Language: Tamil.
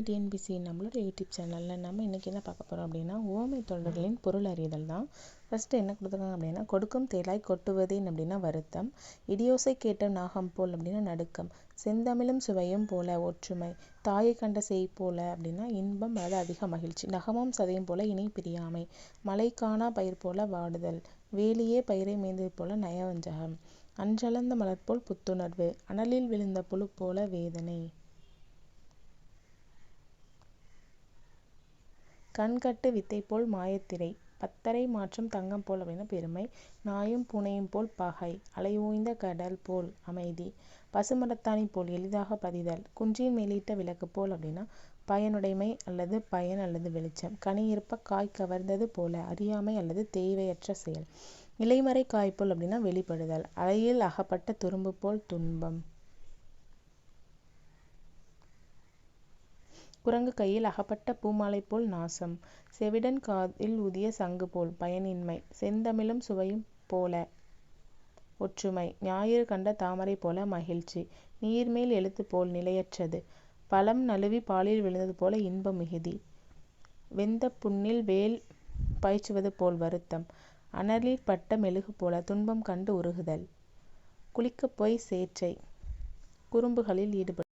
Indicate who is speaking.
Speaker 1: அகாடமி டிஎன்பிசி நம்மளோட யூடியூப் சேனலில் நம்ம இன்றைக்கி என்ன பார்க்க போகிறோம் அப்படின்னா ஓமை தொடர்களின் பொருள் அறிதல் தான். ஃபஸ்ட்டு என்ன கொடுத்துருக்காங்க அப்படின்னா கொடுக்கும் தேலாய் கொட்டுவதேன் அப்படின்னா வருத்தம் இடியோசை கேட்ட நாகம் போல் அப்படின்னா நடுக்கம் செந்தமிழும் சுவையும் போல ஒற்றுமை தாயை கண்ட செய் போல அப்படின்னா இன்பம் அல்லது அதிக மகிழ்ச்சி நகமும் சதையும் போல இணை பிரியாமை மலை காணா பயிர் போல வாடுதல் வேலியே பயிரை மேய்ந்தது போல நயவஞ்சகம் அன்றளந்த மலர் போல் புத்துணர்வு அனலில் விழுந்த புழு போல வேதனை. கண்கட்டு வித்தை போல் மாயத்திரை பத்தரை மாற்றம் தங்கம் போல் அப்படின்னா பெருமை நாயும் பூனையும் போல் பகை அலை ஓய்ந்த கடல் போல் அமைதி பசுமரத்தாணி போல் எளிதாக பதிதல் குன்றின் மேலிட்ட விளக்கு போல் அப்படின்னா பயனுடைமை அல்லது பயன் அல்லது வெளிச்சம் கனி இருப்ப காய் கவர்ந்தது போல அறியாமை அல்லது தேவையற்ற செயல் இலைமறை காய் போல் அப்படின்னா வெளிப்படுதல் அலையில் அகப்பட்ட துரும்பு போல் துன்பம். குரங்கு கையில் அகப்பட்ட பூமாலை போல் நாசம். செவிடன் காதில் ஊதிய சங்கு போல் பயனின்மை. செந்தமிழும் சுவையும் போல ஒற்றுமை. ஞாயிறு கண்ட தாமரை போல மகிழ்ச்சி. நீர்மேல் எழுத்து போல் நிலையற்றது. பழம் நழுவி பாலில் விழுந்தது போல இன்ப மிகுதி. வெந்த புண்ணில் வேல் பாய்ச்சுவது போல் வருத்தம். அனலில் பட்ட மெழுகு போல துன்பம் கண்டு உருகுதல். குளிக்கப் போய் சேற்றை. குறும்புகளில் ஈடுபடு